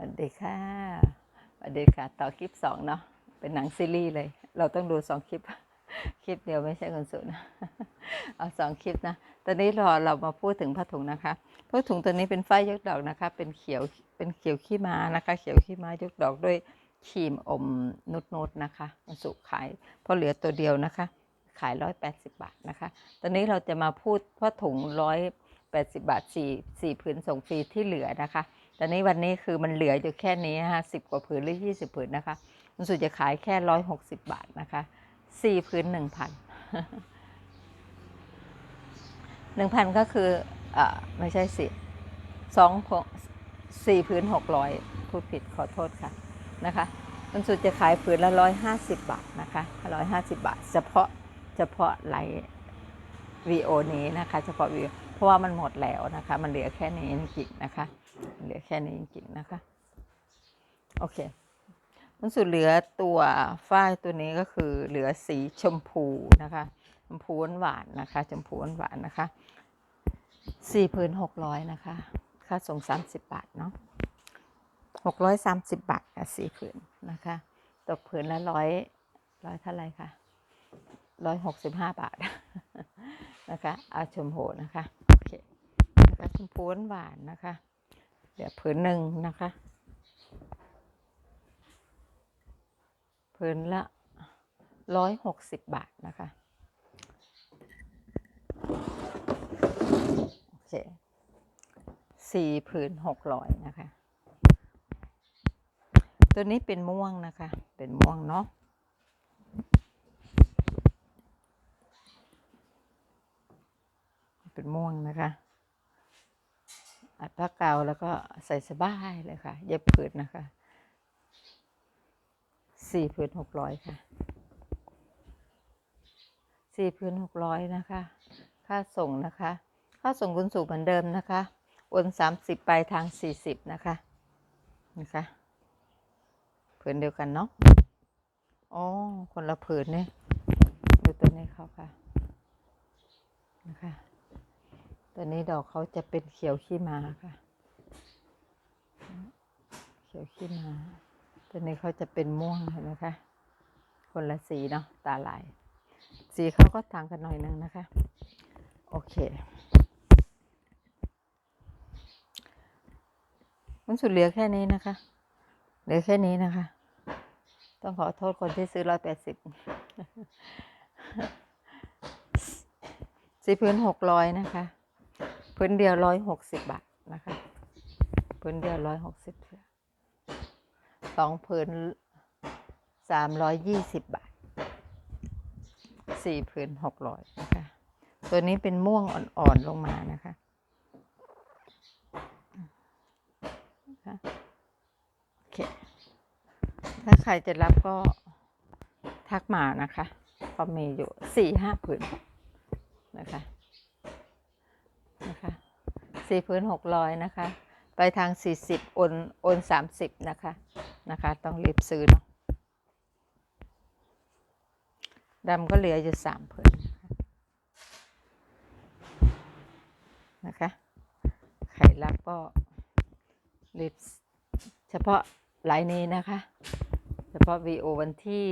สวัสดีค่ะสวัสดีค่ะ ต่อคลิปสองเนาะ เป็นหนังซีรีส์เลย เราต้องดูสองคลิป คลิปเดียวไม่ใช่คนสุดนะ เอาสองคลิปนะ ตอนนี้เราเรามาพูดถึงผ้าถุงนะคะผ้าถุงตัวนี้เป็นฝ้ายยกดอกนะคะ เป็นเขียว เป็นเขียวขี้ม้านะคะ เขียวขี้ม้ายกดอกด้วยครีมอมนุดนุดๆนะคะมันสุขาย เพราะเหลือตัวเดียวนะคะ ขายร้อยแปดสิบบาทนะคะ ตอนนี้เราจะมาพูดผ้าถุงร้อยแปดสิบบาทสี่สี่ผืนส่งฟรีที่เหลือนะคะ ตอนนี้วันนี้คือมันเหลืออยู่แค่นี้นะคะสิบกว่าผืนหรือยี่สิบผืนนะคะมันสุดจะขายแค่ร้อยหกสิบบาทนะคะสี่ผืนหนึ่งพันหนึ่งพันก็คืออ่าไม่ใช่สิสองสี่ผืนหกร้อยพูดผิดขอโทษค่ะนะคะมันสุดจะขายผืนละร้อยห้าสิบบาทนะคะร้อยห้าสิบบาท เฉพาะเฉพาะไลฟ์วีโอนี้นะคะ เฉพาะวีเพราะว่ามันหมดแล้วนะคะ มันเหลือแค่นี้จริงๆนะคะ เหลือแค่นี้จริงๆนะคะ โอเคมันสุดเหลือตัวฝ้ายตัวนี้ก็คือเหลือสีชมพูนะคะชมพูหวานนะคะ ชมพูหวานนะคะสี่พื้นหกร้อยนะคะ ค่าส่งสามสิบบาทเนาะหกร้อยสามสิบบาทค่ะสี่ผืนนะคะ ตกผืนละร้อยร้อยเท่าไรคะร้อยหกสิบห้าบาทนะคะ เอาชมพูนะคะ โอเค นะคะชมพูหวานนะคะ เดี๋ยวผืนหนึ่งนะคะ ผืนละร้อยหกสิบบาทนะคะ โอเคสี่ผืนหกร้อยนะคะ ตัวนี้เป็นม่วงนะคะ เป็นม่วงเนาะเป็นม่วงนะคะ อัดผ้ากาวแล้วก็ใส่สบายเลยค่ะ เย็บผืนนะคะ สี่ผืนหกร้อยค่ะ สี่ผืนหกร้อยนะคะ ค่าส่งนะคะ ค่าส่งคุณสู่เหมือนเดิมนะคะโอนสามสิบไปทางสี่สิบนะคะ นะคะผืนเดียวกันเนาะ อ๋อ คนละผืนเนี่ย ดูตัวนี้เขาค่ะ นะคะ ตัวนี้ดอกเขาจะเป็นเขียวขี้มาค่ะ เขียวขี้มา ตัวนี้เขาจะเป็นม่วงเห็นไหมคะ คนละสีเนาะตาลาย สีเขาก็ต่างกันหน่อยนึงนะคะ โอเคมันสุดเหลือแค่นี้นะคะ เหลือแค่นี้นะคะ ต้องขอโทษคนที่ซื้อร้อยแปดสิบสีพื้นหกร้อยนะคะ พื้นเดียวร้อยหกสิบบาทนะคะพื้นเดียวร้อยหกสิบสองพื้นสามร้อยยี่สิบบาทสี่พื้นหกร้อยนะคะตัวนี้เป็นม่วงอ่อนๆลงมานะคะโอเค ถ้าใครจะรับก็ทักมานะคะ ก็มีอยู่สี่ห้าผืนนนะคะ สี่ผืนหกร้อยนะคะ ไปทางสี่สิบโอนโอนสามสิบนะคะนะคะ ต้องรีบซื้อเนาะดำก็เหลืออยู่สามผืนนะคะใครรับก็รีบเฉพาะไลน์นี้นะคะ เฉพาะ VO วันที่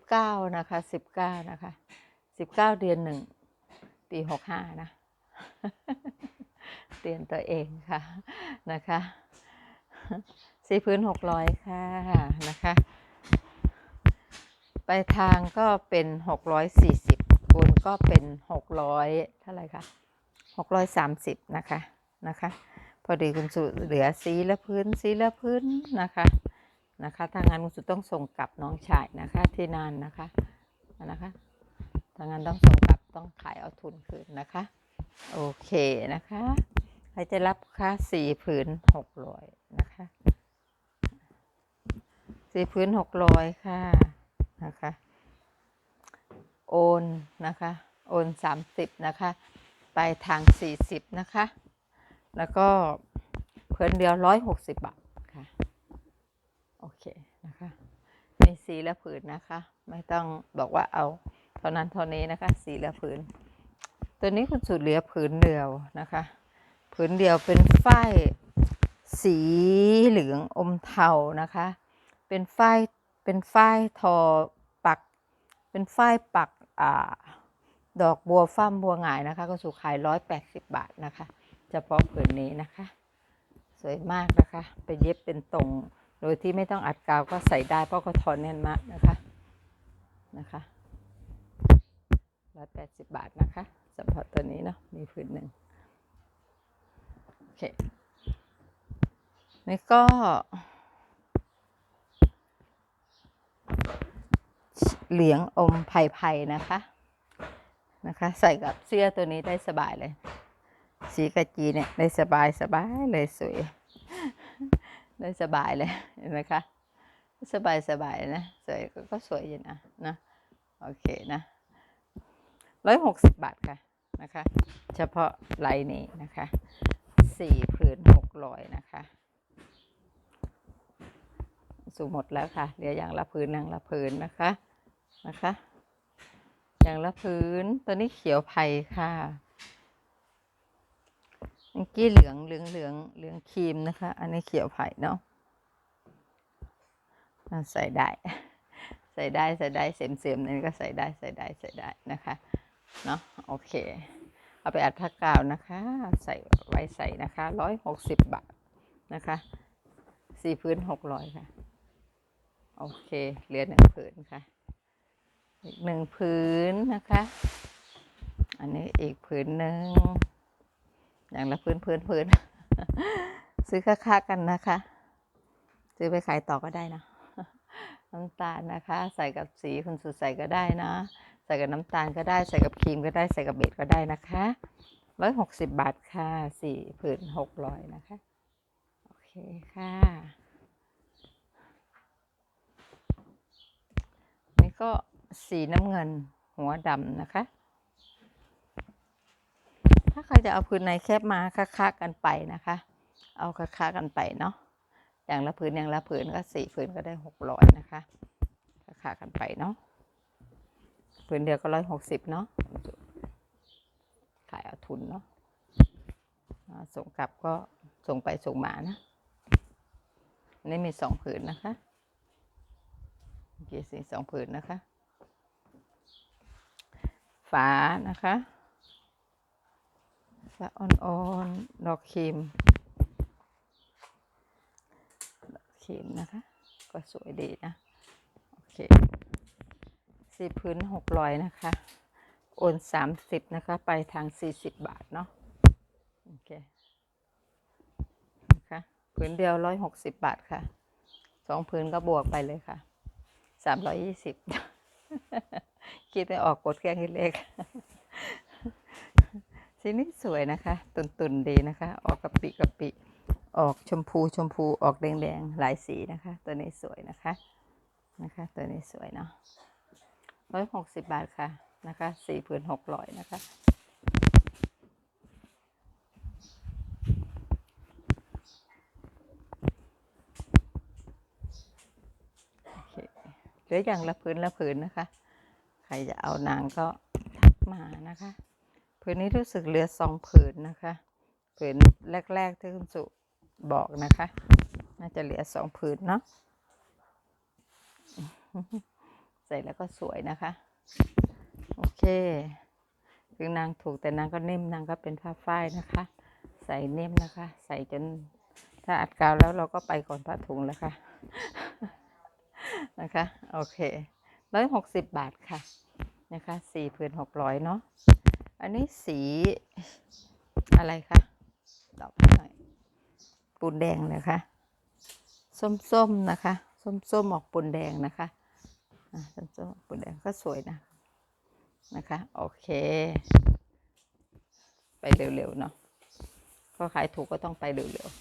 19 นะคะ 19 นะคะ 19 เดือนหนึ่งปี 65 นะ เตือนตัวเองค่ะนะคะสีพื้นหกร้อยค่ะนะคะ ไปทางก็เป็นหกร้อยสี่สิบบนก็เป็นหกร้อยเท่าไหร่คะหกร้อยสามสิบนะคะนะคะ พอดีคุณสุเหลือสีละพื้นสีละพื้นนะคะนะคะทางงานคุณสุต้องส่งกลับน้องชายนะคะที่นานนะคะนะคะทางงานต้องส่งกลับต้องขายเอาทุนคืนนะคะ โอเคนะคะ ใครจะรับค่าสี่ผืนหกร้อยนะคะสี่ผืนหกร้อยค่ะนะคะ โอนนะคะ โอนสามสิบนะคะ ไปทางสี่สิบนะคะ แล้วก็เพื่นเดียวร้อยหกสิบบาทค่ะ โอเคนะคะมีสีละผืนนะคะ ไม่ต้องบอกว่าเอาเท่านั้นเท่านี้นะคะ สีละผืน ตัวนี้คุณสุดเหลือผืนเดียวนะคะ ผืนเดียวเป็นฝ้ายสีเหลืองอมเทานะคะ เป็นฝ้ายเป็นฝ้ายทอปัก เป็นฝ้ายปักอ่าดอกบัวฟ้ามบัวหงายนะคะ ก็สุขายร้อยแปดสิบบาทนะคะเฉพาะผืนนี้นะคะ สวยมากนะคะ ไปเย็บเป็นตรง โดยที่ไม่ต้องอัดกาวก็ใส่ได้เพราะเขาทอนแน่นมากนะคะนะคะร้อยแปดสิบบาทนะคะ สำหรับตัวนี้เนาะมีผืนหนึ่งโอเคนี่ก็ เหลียงอมไผ่ไผ่นะคะ นะคะ ใส่กับเสื้อตัวนี้ได้สบายเลย สีกะจีเนี่ยได้สบายสบายเลยสวย ได้สบายเลยเห็นไหมคะสบายสบายนะ สวยก็ก็สวยอยู่นะนะ โอเคนะร้อยหกสิบบาทค่ะ นะคะ เฉพาะลายนี้นะคะสี่ผืนหกร้อยนะคะสูงหมดแล้วค่ะเหลืออย่างละผืนอย่างละผืนนะคะนะคะ อย่างละผืนตัวนี้เขียวไผ่ค่ะเมื่อกี้เหลืองเหลืองเหลืองเหลืองครีมนะคะ อันนี้เขียวไผ่เนาะใส่ได้ ใส่ได้ใส่ได้เสียมเสียมนี่ก็ใส่ได้ใส่ได้ใส่ได้นะคะ เนาะโอเค เอาไปอัดผ้ากาวนะคะ ใส่ไว้ใส่นะคะร้อยหกสิบบาทนะคะสี่พื้นหกร้อยค่ะ โอเคเหลือหนึ่งผืนค่ะ อีกหนึ่งผืนนะคะ อันนี้อีกผืนหนึ่งอย่างละพื้นพื้นพื้นซื้อค่าๆกันนะคะ ซื้อไปขายต่อก็ได้นะน้ำตาลนะคะ ใส่กับสีคุณสุดใส่ก็ได้นะ ใส่กับน้ำตาลก็ได้ใส่กับครีมก็ได้ใส่กับเบดก็ได้นะคะร้อยหกสิบบาทค่ะสี่ผืนหกร้อยนะคะ โอเคค่ะ นี่ก็สีน้ำเงินหัวดำนะคะ ถ้าใครจะเอาพื้นในแคบมาค้าๆกันไปนะคะ เอาค้าๆกันไปเนาะอย่างละผืนอย่างละผืนก็สี่ผืนก็ได้หกร้อยนะคะราคากันไปเนาะ ผืนเดียวก็ร้อยหกสิบเนาะขายเอาทุนเนาะส่งกลับก็ส่งไปส่งมานะนนี้มีสองผืนนะคะเมื่อกี่สี่สองผืนนะคะ ฝานะคะฝาอ่อนๆดอกครีมดอกครีมนะคะ ก็สวยดีนะ โอเค สีพื้นหกร้อยนะคะ โอนสามสิบนะคะ ไปทางสี่สิบบาทเนาะโอเคนะคะพื้นเดียวร้อยหกสิบบาทค่ะสองพื้นก็บวกไปเลยค่ะสามร้อยยี่สิบคิดไม่ออกกดแค่คิดเลขสีนี้สวยนะคะ ตุนๆดีนะคะ ออกกะปิกะปิออกชมพูชมพูออกแดงๆหลายสีนะคะ ตัวนี้สวยนะคะนะคะ ตัวนี้สวยเนาะ ร้อยหกสิบบาทค่ะนะคะสี่ผืนหกร้อยนะคะเคเหลืออย่างละผืนละผืนนะคะ ใครจะเอานางก็ทักมานะคะผืนนี้รู้สึกเหลือสองผืนนะคะผืนแรก ๆ ที่คุณสุบอกนะคะ น่าจะเหลือสองผืนเนาะ ใส่แล้วก็สวยนะคะ โอเคคือนางถูกแต่นางก็นิ่มนางก็เป็นผ้าฝ้ายนะคะ ใส่นิ่มนะคะ ใส่จนถ้าอัดกาวแล้วเราก็ไปก่อนผ้าถุงแล้วค่ะ นะคะ โอเคร้อยหกสิบบาทค่ะ นะคะสี่ผืนหกร้อยเนาะ อันนี้สีอะไรคะดอกหน่อยปูนแดงนะคะ ส้มๆนะคะ ส้มๆออกปูนแดงนะคะ อะส้มๆออกปูนแดงก็สวยนะ นะคะ โอเค ไปเร็วๆเนาะก็ขายถูกก็ต้องไปเร็วๆ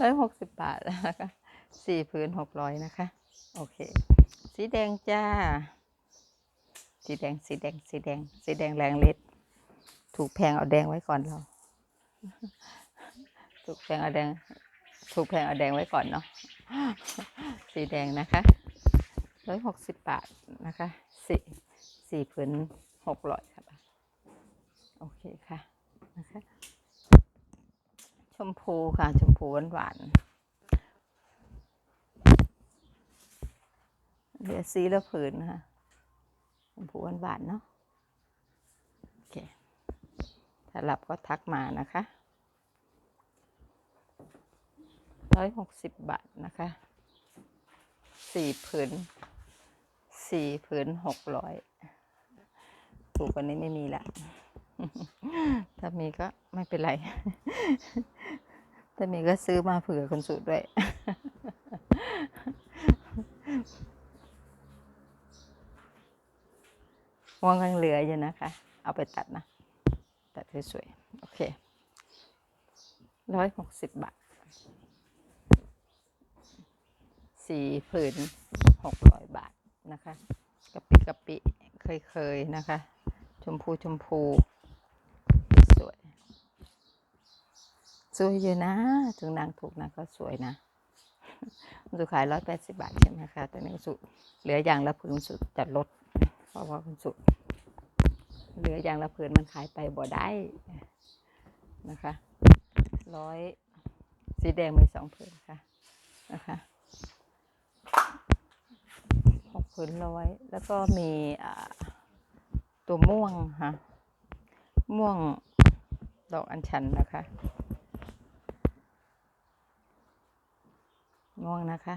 ร้อยหกสิบบาทนะคะสี่พื้นหกร้อยนะคะ โอเค สีแดงจ้า สีแดง สีแดง สีแดง สีแดงแรงเล็ด ถูกแพงเอาแดงไว้ก่อนเรา ถูกแพงเอาแดง ถูกแพงเอาแดงไว้ก่อนเนาะ สีแดงนะคะร้อยหกสิบบาทนะคะสี่สี่ผืนหกร้อยค่ะโอเคค่ะนะคะมพูค่ะ ชมพูหวานหวานเหลือสีละผืนนะคะชมพูหวานหวานเนาะโอเคถ้าหลับก็ทักมานะคะร้อยหกสิบบาทนะคะ สี่ผืนสี่ผืนหกร้อยถูกกว่านี้ไม่มีละ ถ้ามีก็ไม่เป็นไร ถ้ามีก็ซื้อมาเผื่อคนสูตรด้วยม่วงยังเหลืออยู่นะคะ เอาไปตัดนะ ตัดสวยๆโอเคร้อยหกสิบบาท สี่ผืนหกร้อยบาทนะคะกะปิกะปิเคยๆนะคะ ชมพูชมพูสวยสวยอยู่นะถึงนางถูกนางก็สวยนะคุณสุขายร้อยแปดสิบาทใช่ไหมคะแต่ในคุณสุเหลืออย่างละผืนคุณสุจัดลดเพราะว่าคุณสุเหลืออย่างละผืนมันขายไปบ่ได้นะคะร้อยสีแดงมีสองผืนค่ะนะคะหก ผืนร้อย แล้วก็มีตัวม่วงค่ะม่วงดอกอัญชันนะคะ ม่วงนะคะ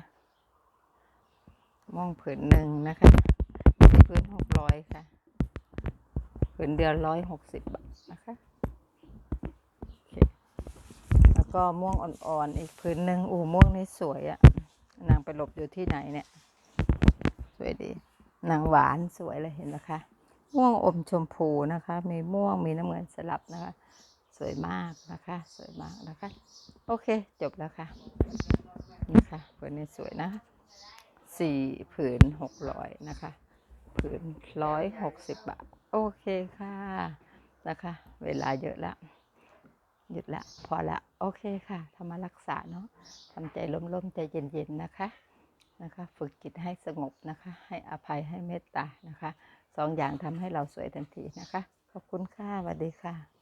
ม่วงผืนหนึ่งนะคะผืนหกร้อยค่ะผืนเดียวร้อยหกสิบบาทนะคะคแล้วก็ม่วงอ่อนๆอีกผืนหนึ่งอูม่วงนี่สวยอะนางไปหลบอยู่ที่ไหนเนี่ย วยดีนางหวานสวยเลยเห็นนะคะม่วงอมชมพูนะคะ มีม่วงมีน้ำเงินสลับนะคะ สวยมากนะคะ สวยมากนะคะ โอเค จบแล้วค่ะ นี่ค่ะผืนนี้สวยนะสี่ผืนหกร้อยนะคะ ผืนร้อยหกสิบบาท โอเคค่ะนะคะ เวลาเยอะแล้วหยุดละพอละ โอเคค่ะทำมารักษาเนาะทำใจร่มๆ ใจเย็นๆ นะคะ นะคะ ฝึกจิตให้สงบนะคะ ให้อภัยให้เมตตานะคะสองอย่างทำให้เราสวยทันทีนะคะ ขอบคุณค่ะสวัสดีค่ะ